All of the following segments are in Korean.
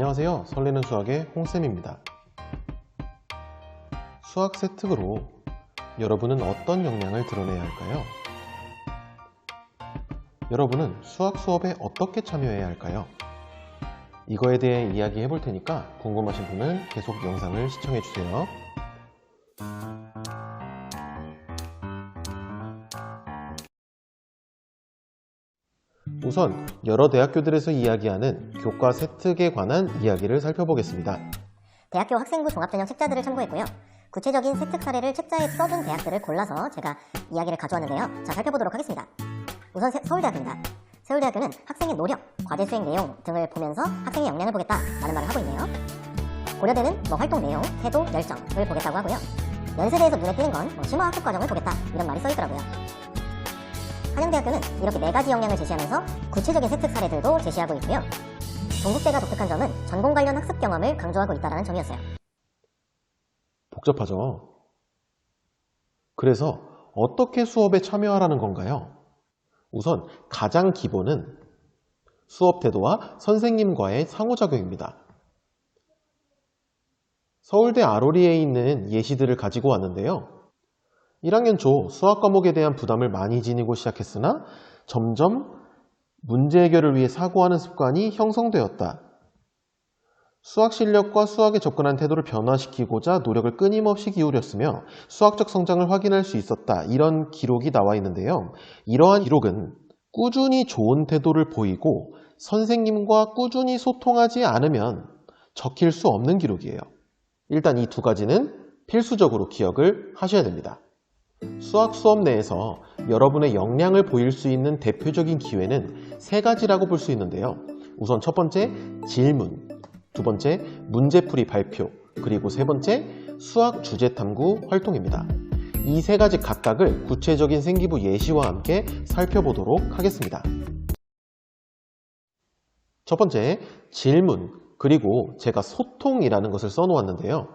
안녕하세요. 설레는 수학의 홍쌤입니다. 수학 세특으로 여러분은 어떤 역량을 드러내야 할까요? 여러분은 수학 수업에 어떻게 참여해야 할까요? 이거에 대해 이야기해 볼 테니까 궁금하신 분은 계속 영상을 시청해 주세요. 우선 여러 대학교들에서 이야기하는 교과 세특에 관한 이야기를 살펴보겠습니다. 대학교 학생부 종합전형 책자들을 참고했고요. 구체적인 세특 사례를 책자에 써준 대학들을 골라서 제가 이야기를 가져왔는데요. 자, 살펴보도록 하겠습니다. 우선 세- 서울대학입니다. 서울대학교는 학생의 노력, 과제 수행 내용 등을 보면서 학생의 역량을 보겠다라는 말을 하고 있네요. 고려대는 뭐 활동 내용, 태도, 열정을 보겠다고 하고요. 연세대에서 눈에 띄는 건 뭐 심화학습 과정을 보겠다 이런 말이 써있더라고요. 한양대학교는 이렇게 네 가지 역량을 제시하면서 구체적인 세특 사례들도 제시하고 있고요. 동국대가 독특한 점은 전공 관련 학습 경험을 강조하고 있다는 점이었어요. 복잡하죠? 그래서 어떻게 수업에 참여하라는 건가요? 우선 가장 기본은 수업 태도와 선생님과의 상호작용입니다. 서울대 아로리에 있는 예시들을 가지고 왔는데요. 1학년 초 수학 과목에 대한 부담을 많이 지니고 시작했으나 점점 문제 해결을 위해 사고하는 습관이 형성되었다. 수학 실력과 수학에 접근한 태도를 변화시키고자 노력을 끊임없이 기울였으며 수학적 성장을 확인할 수 있었다. 이런 기록이 나와 있는데요. 이러한 기록은 꾸준히 좋은 태도를 보이고 선생님과 꾸준히 소통하지 않으면 적힐 수 없는 기록이에요. 일단 이 두 가지는 필수적으로 기억을 하셔야 됩니다. 수학 수업 내에서 여러분의 역량을 보일 수 있는 대표적인 기회는 세 가지라고 볼 수 있는데요. 우선 첫 번째 질문, 두 번째 문제풀이 발표, 그리고 세 번째 수학 주제 탐구 활동입니다. 이 세 가지 각각을 구체적인 생기부 예시와 함께 살펴보도록 하겠습니다. 첫 번째 질문, 그리고 제가 소통이라는 것을 써놓았는데요.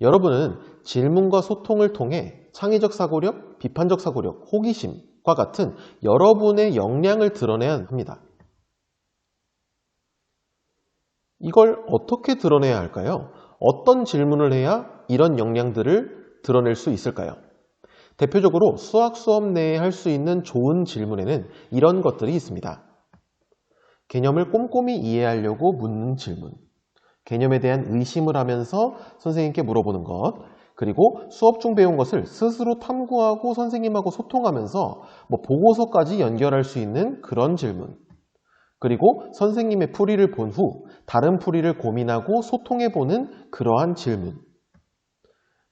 여러분은 질문과 소통을 통해 창의적 사고력, 비판적 사고력, 호기심과 같은 여러분의 역량을 드러내야 합니다. 이걸 어떻게 드러내야 할까요? 어떤 질문을 해야 이런 역량들을 드러낼 수 있을까요? 대표적으로 수학 수업 내에 할 수 있는 좋은 질문에는 이런 것들이 있습니다. 개념을 꼼꼼히 이해하려고 묻는 질문, 개념에 대한 의심을 하면서 선생님께 물어보는 것, 그리고 수업 중 배운 것을 스스로 탐구하고 선생님하고 소통하면서 뭐 보고서까지 연결할 수 있는 그런 질문, 그리고 선생님의 풀이를 본 후 다른 풀이를 고민하고 소통해보는 그러한 질문.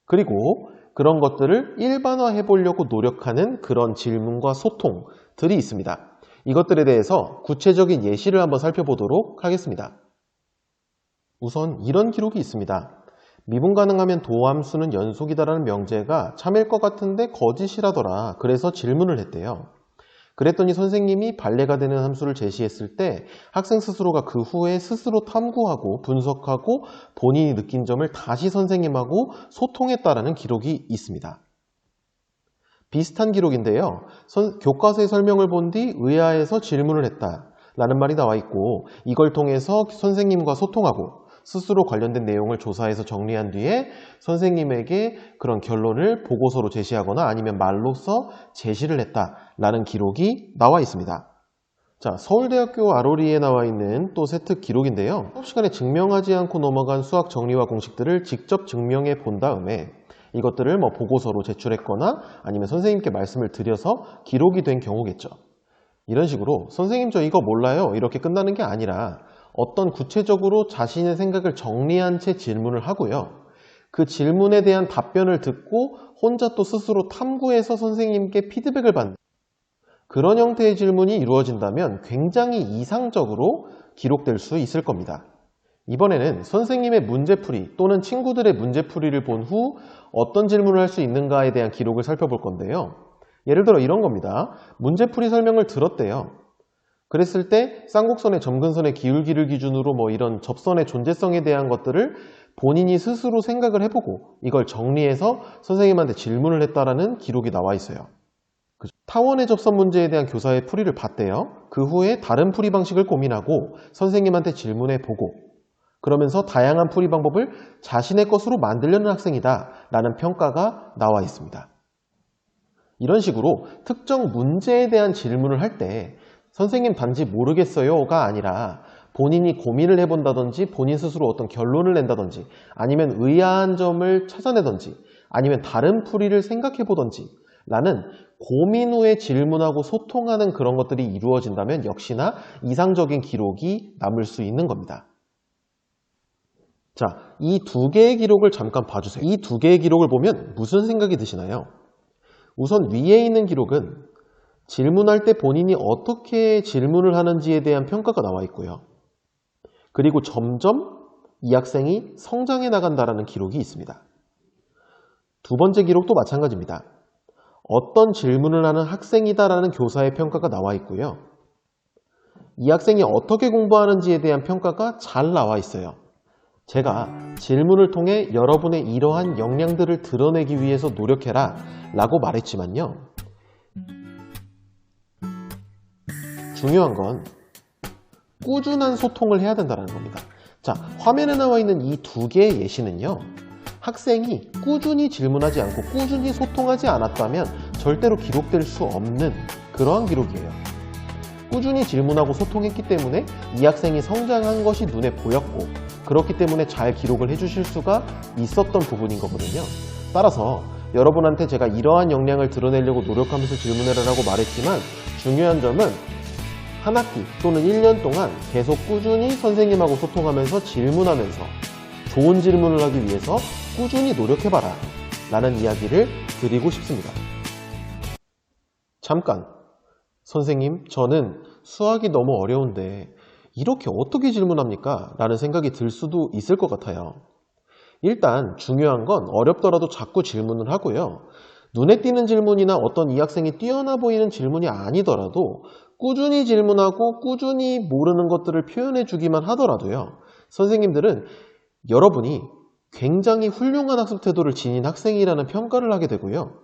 그리고 그런 것들을 일반화해 보려고 노력하는 그런 질문과 소통들이 있습니다. 이것들에 대해서 구체적인 예시를 한번 살펴보도록 하겠습니다. 우선 이런 기록이 있습니다. 미분 가능하면 도함수는 연속이다라는 명제가 참일 것 같은데 거짓이라더라. 그래서 질문을 했대요. 그랬더니 선생님이 반례가 되는 함수를 제시했을 때 학생 스스로가 그 후에 스스로 탐구하고 분석하고 본인이 느낀 점을 다시 선생님하고 소통했다라는 기록이 있습니다. 비슷한 기록인데요. 선- 교과서의 설명을 본 뒤 의아해서 질문을 했다. 라는 말이 나와 있고 이걸 통해서 선생님과 소통하고 스스로 관련된 내용을 조사해서 정리한 뒤에 선생님에게 그런 결론을 보고서로 제시하거나 아니면 말로써 제시를 했다라는 기록이 나와 있습니다. 자, 서울대학교 아로리에 나와 있는 또 세특 기록인데요. 시간에 증명하지 않고 넘어간 수학 정리와 공식들을 직접 증명해 본 다음에 이것들을 뭐 보고서로 제출했거나 아니면 선생님께 말씀을 드려서 기록이 된 경우겠죠. 이런 식으로 선생님 저 이거 몰라요 이렇게 끝나는 게 아니라 어떤 구체적으로 자신의 생각을 정리한 채 질문을 하고요. 그 질문에 대한 답변을 듣고 혼자 또 스스로 탐구해서 선생님께 피드백을 받는 그런 형태의 질문이 이루어진다면 굉장히 이상적으로 기록될 수 있을 겁니다. 이번에는 선생님의 문제풀이 또는 친구들의 문제풀이를 본 후 어떤 질문을 할 수 있는가에 대한 기록을 살펴볼 건데요. 예를 들어 이런 겁니다. 문제풀이 설명을 들었대요. 그랬을 때 쌍곡선의 점근선의 기울기를 기준으로 뭐 이런 접선의 존재성에 대한 것들을 본인이 스스로 생각을 해보고 이걸 정리해서 선생님한테 질문을 했다라는 기록이 나와 있어요. 타원의 접선 문제에 대한 교사의 풀이를 봤대요. 그 후에 다른 풀이 방식을 고민하고 선생님한테 질문해 보고 그러면서 다양한 풀이 방법을 자신의 것으로 만들려는 학생이다 라는 평가가 나와 있습니다. 이런 식으로 특정 문제에 대한 질문을 할 때 선생님 단지 모르겠어요가 아니라 본인이 고민을 해본다든지 본인 스스로 어떤 결론을 낸다든지 아니면 의아한 점을 찾아내든지 아니면 다른 풀이를 생각해 보든지 라는 고민 후에 질문하고 소통하는 그런 것들이 이루어진다면 역시나 이상적인 기록이 남을 수 있는 겁니다. 자, 이 두 개의 기록을 잠깐 봐주세요. 이 두 개의 기록을 보면 무슨 생각이 드시나요? 우선 위에 있는 기록은 질문할 때 본인이 어떻게 질문을 하는지에 대한 평가가 나와 있고요. 그리고 점점 이 학생이 성장해 나간다는 기록이 있습니다. 두 번째 기록도 마찬가지입니다. 어떤 질문을 하는 학생이다라는 교사의 평가가 나와 있고요. 이 학생이 어떻게 공부하는지에 대한 평가가 잘 나와 있어요. 제가 질문을 통해 여러분의 이러한 역량들을 드러내기 위해서 노력해라 라고 말했지만요. 중요한 건 꾸준한 소통을 해야 된다는 겁니다. 자, 화면에 나와 있는 이 두 개의 예시는요. 학생이 꾸준히 질문하지 않고 꾸준히 소통하지 않았다면 절대로 기록될 수 없는 그러한 기록이에요. 꾸준히 질문하고 소통했기 때문에 이 학생이 성장한 것이 눈에 보였고 그렇기 때문에 잘 기록을 해주실 수가 있었던 부분인 거거든요. 따라서 여러분한테 제가 이러한 역량을 드러내려고 노력하면서 질문해라라고 말했지만 중요한 점은 한 학기 또는 1년 동안 계속 꾸준히 선생님하고 소통하면서 질문하면서 좋은 질문을 하기 위해서 꾸준히 노력해봐라 라는 이야기를 드리고 싶습니다. 잠깐 선생님 저는 수학이 너무 어려운데 이렇게 어떻게 질문합니까? 라는 생각이 들 수도 있을 것 같아요. 일단 중요한 건 어렵더라도 자꾸 질문을 하고요. 눈에 띄는 질문이나 어떤 이 학생이 뛰어나 보이는 질문이 아니더라도 꾸준히 질문하고 꾸준히 모르는 것들을 표현해 주기만 하더라도요. 선생님들은 여러분이 굉장히 훌륭한 학습 태도를 지닌 학생이라는 평가를 하게 되고요.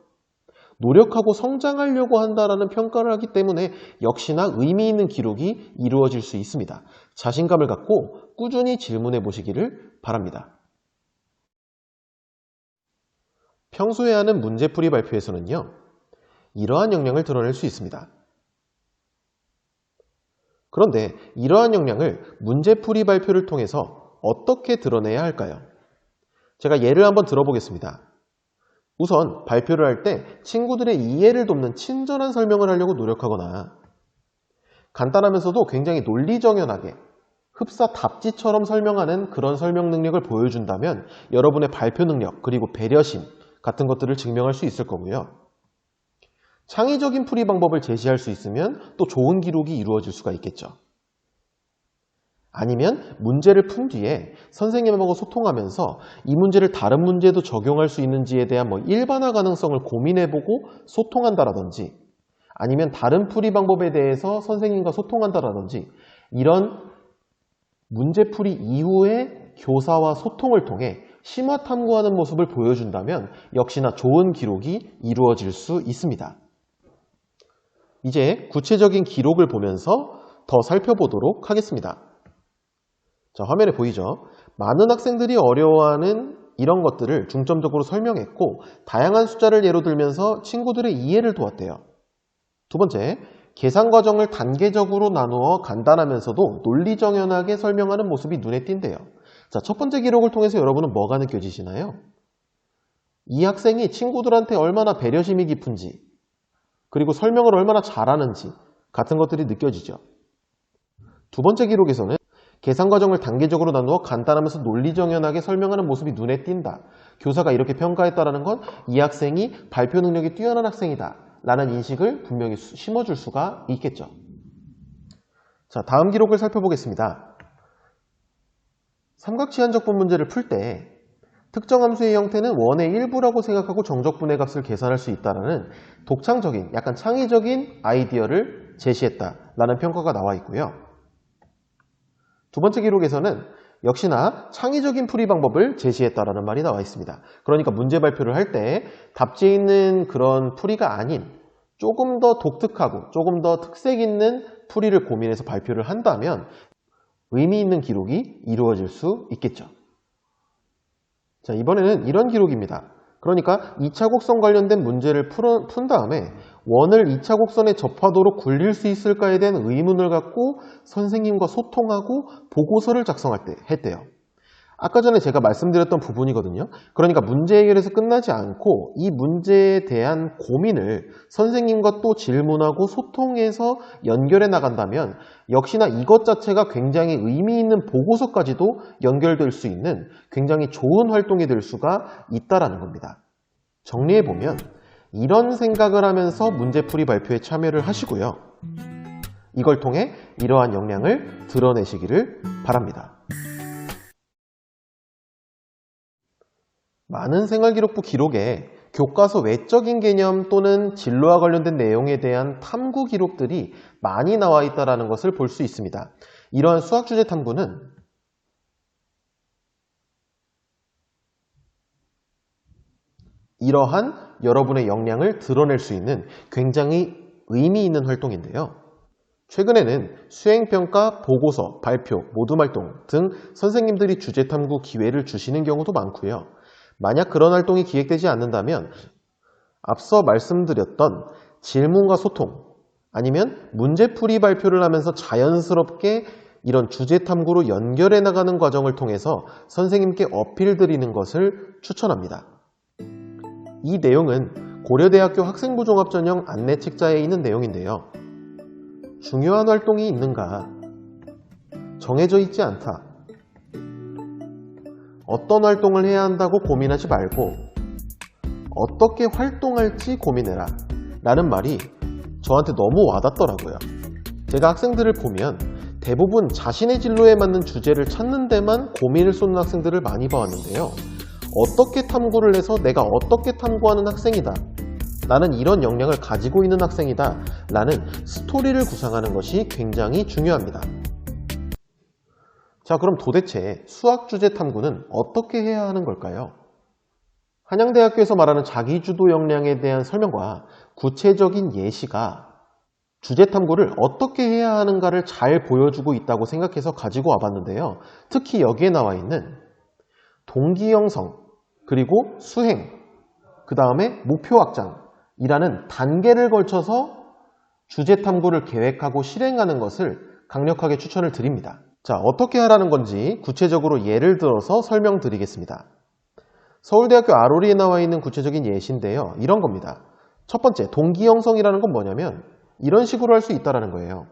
노력하고 성장하려고 한다라는 평가를 하기 때문에 역시나 의미 있는 기록이 이루어질 수 있습니다. 자신감을 갖고 꾸준히 질문해 보시기를 바랍니다. 평소에 하는 문제풀이 발표에서는요. 이러한 역량을 드러낼 수 있습니다. 그런데 이러한 역량을 문제풀이 발표를 통해서 어떻게 드러내야 할까요? 제가 예를 한번 들어보겠습니다. 우선 발표를 할 때 친구들의 이해를 돕는 친절한 설명을 하려고 노력하거나 간단하면서도 굉장히 논리정연하게 흡사답지처럼 설명하는 그런 설명 능력을 보여준다면 여러분의 발표 능력 그리고 배려심 같은 것들을 증명할 수 있을 거고요. 창의적인 풀이 방법을 제시할 수 있으면 또 좋은 기록이 이루어질 수가 있겠죠. 아니면 문제를 푼 뒤에 선생님하고 소통하면서 이 문제를 다른 문제에도 적용할 수 있는지에 대한 뭐 일반화 가능성을 고민해보고 소통한다라든지 아니면 다른 풀이 방법에 대해서 선생님과 소통한다라든지 이런 문제풀이 이후에 교사와 소통을 통해 심화 탐구하는 모습을 보여준다면 역시나 좋은 기록이 이루어질 수 있습니다. 이제 구체적인 기록을 보면서 더 살펴보도록 하겠습니다. 자, 화면에 보이죠? 많은 학생들이 어려워하는 이런 것들을 중점적으로 설명했고 다양한 숫자를 예로 들면서 친구들의 이해를 도왔대요. 두 번째, 계산 과정을 단계적으로 나누어 간단하면서도 논리정연하게 설명하는 모습이 눈에 띈대요. 자, 첫 번째 기록을 통해서 여러분은 뭐가 느껴지시나요? 이 학생이 친구들한테 얼마나 배려심이 깊은지 그리고 설명을 얼마나 잘하는지 같은 것들이 느껴지죠. 두 번째 기록에서는 계산 과정을 단계적으로 나누어 간단하면서 논리정연하게 설명하는 모습이 눈에 띈다. 교사가 이렇게 평가했다는 건 이 학생이 발표 능력이 뛰어난 학생이다. 라는 인식을 분명히 심어줄 수가 있겠죠. 자, 다음 기록을 살펴보겠습니다. 삼각지한적분 문제를 풀 때 특정 함수의 형태는 원의 일부라고 생각하고 정적분의 값을 계산할 수 있다는 독창적인, 약간 창의적인 아이디어를 제시했다라는 평가가 나와 있고요. 두 번째 기록에서는 역시나 창의적인 풀이 방법을 제시했다라는 말이 나와 있습니다. 그러니까 문제 발표를 할 때 답지에 있는 그런 풀이가 아닌 조금 더 독특하고 조금 더 특색 있는 풀이를 고민해서 발표를 한다면 의미 있는 기록이 이루어질 수 있겠죠. 자, 이번에는 이런 기록입니다. 그러니까 2차 곡선 관련된 문제를 풀어, 푼 다음에 원을 2차 곡선에 접하도록 굴릴 수 있을까에 대한 의문을 갖고 선생님과 소통하고 보고서를 작성할 때 했대요. 아까 전에 제가 말씀드렸던 부분이거든요. 그러니까 문제 해결에서 끝나지 않고 이 문제에 대한 고민을 선생님과 또 질문하고 소통해서 연결해 나간다면 역시나 이것 자체가 굉장히 의미 있는 보고서까지도 연결될 수 있는 굉장히 좋은 활동이 될 수가 있다라는 겁니다. 정리해 보면 이런 생각을 하면서 문제풀이 발표에 참여를 하시고요. 이걸 통해 이러한 역량을 드러내시기를 바랍니다. 많은 생활기록부 기록에 교과서 외적인 개념 또는 진로와 관련된 내용에 대한 탐구 기록들이 많이 나와 있다는 것을 볼 수 있습니다. 이러한 수학 주제 탐구는 이러한 여러분의 역량을 드러낼 수 있는 굉장히 의미 있는 활동인데요. 최근에는 수행평가, 보고서, 발표, 모둠활동 등 선생님들이 주제 탐구 기회를 주시는 경우도 많고요. 만약 그런 활동이 기획되지 않는다면 앞서 말씀드렸던 질문과 소통 아니면 문제풀이 발표를 하면서 자연스럽게 이런 주제 탐구로 연결해 나가는 과정을 통해서 선생님께 어필 드리는 것을 추천합니다. 이 내용은 고려대학교 학생부 종합 전형 안내 책자에 있는 내용인데요. 중요한 활동이 있는가? 정해져 있지 않다. 어떤 활동을 해야 한다고 고민하지 말고 어떻게 활동할지 고민해라 라는 말이 저한테 너무 와닿더라고요. 제가 학생들을 보면 대부분 자신의 진로에 맞는 주제를 찾는 데만 고민을 쏟는 학생들을 많이 봐왔는데요. 어떻게 탐구를 해서 내가 어떻게 탐구하는 학생이다. 나는 이런 역량을 가지고 있는 학생이다. 라는 스토리를 구상하는 것이 굉장히 중요합니다. 자, 그럼 도대체 수학 주제 탐구는 어떻게 해야 하는 걸까요? 한양대학교에서 말하는 자기주도 역량에 대한 설명과 구체적인 예시가 주제 탐구를 어떻게 해야 하는가를 잘 보여주고 있다고 생각해서 가지고 와봤는데요. 특히 여기에 나와 있는 동기 형성, 그리고 수행, 그 다음에 목표 확장이라는 단계를 걸쳐서 주제 탐구를 계획하고 실행하는 것을 강력하게 추천을 드립니다. 자, 어떻게 하라는 건지 구체적으로 예를 들어서 설명드리겠습니다. 서울대학교 아로리에 나와 있는 구체적인 예시인데요. 이런 겁니다. 첫 번째, 동기 형성이라는 건 뭐냐면 이런 식으로 할 수 있다는 거예요.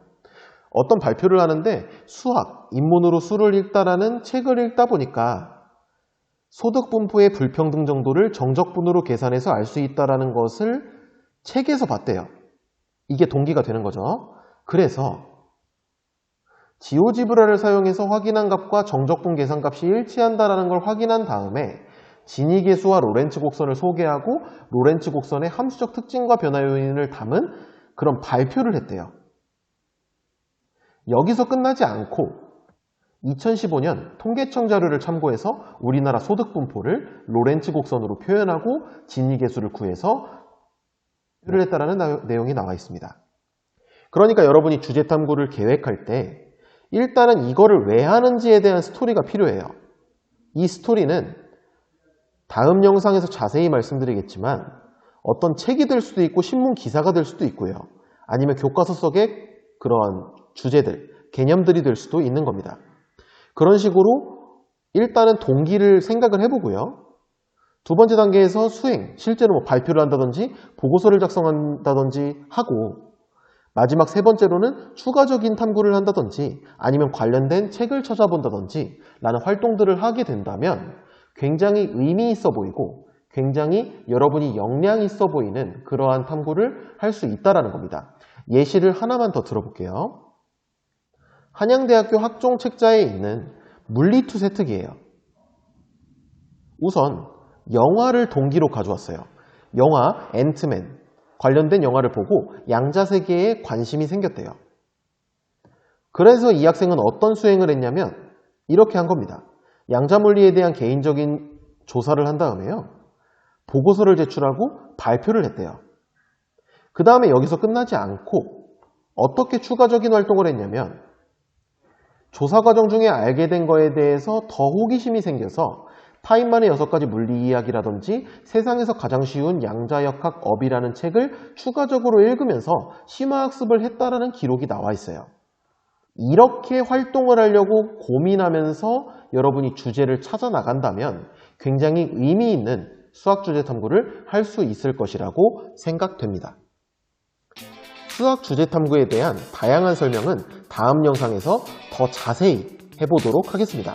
어떤 발표를 하는데 수학, 인문으로 수를 읽다라는 책을 읽다 보니까 소득 분포의 불평등 정도를 정적분으로 계산해서 알 수 있다는 것을 책에서 봤대요. 이게 동기가 되는 거죠. 그래서 지오지브라를 사용해서 확인한 값과 정적분 계산값이 일치한다는 걸 확인한 다음에 진위계수와 로렌츠 곡선을 소개하고 로렌츠 곡선의 함수적 특징과 변화 요인을 담은 그런 발표를 했대요. 여기서 끝나지 않고 2015년 통계청 자료를 참고해서 우리나라 소득분포를 로렌츠 곡선으로 표현하고 진위계수를 구해서 표를 했다는 내용이 나와 있습니다. 그러니까 여러분이 주제 탐구를 계획할 때 일단은 이거를 왜 하는지에 대한 스토리가 필요해요. 이 스토리는 다음 영상에서 자세히 말씀드리겠지만 어떤 책이 될 수도 있고 신문 기사가 될 수도 있고요. 아니면 교과서 속의 그런 주제들, 개념들이 될 수도 있는 겁니다. 그런 식으로 일단은 동기를 생각을 해보고요. 두 번째 단계에서 수행, 실제로 뭐 발표를 한다든지 보고서를 작성한다든지 하고 마지막 세 번째로는 추가적인 탐구를 한다든지 아니면 관련된 책을 찾아본다든지 라는 활동들을 하게 된다면 굉장히 의미 있어 보이고 굉장히 여러분이 역량 있어 보이는 그러한 탐구를 할 수 있다는 겁니다. 예시를 하나만 더 들어볼게요. 한양대학교 학종 책자에 있는 물리투 세특이에요. 우선 영화를 동기로 가져왔어요. 영화 앤트맨 관련된 영화를 보고 양자세계에 관심이 생겼대요. 그래서 이 학생은 어떤 수행을 했냐면 이렇게 한 겁니다. 양자물리에 대한 개인적인 조사를 한 다음에요. 보고서를 제출하고 발표를 했대요. 그 다음에 여기서 끝나지 않고 어떻게 추가적인 활동을 했냐면 조사 과정 중에 알게 된 거에 대해서 더 호기심이 생겨서 타인만의 여섯 가지 물리 이야기라든지 세상에서 가장 쉬운 양자역학 업이라는 책을 추가적으로 읽으면서 심화학습을 했다라는 기록이 나와 있어요. 이렇게 활동을 하려고 고민하면서 여러분이 주제를 찾아 나간다면 굉장히 의미 있는 수학 주제 탐구를 할 수 있을 것이라고 생각됩니다. 수학 주제 탐구에 대한 다양한 설명은 다음 영상에서 더 자세히 해보도록 하겠습니다.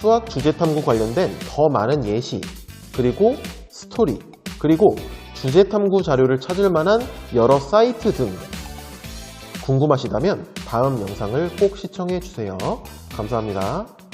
수학 주제 탐구 관련된 더 많은 예시, 그리고 스토리, 그리고 주제 탐구 자료를 찾을 만한 여러 사이트 등 궁금하시다면 다음 영상을 꼭 시청해 주세요. 감사합니다.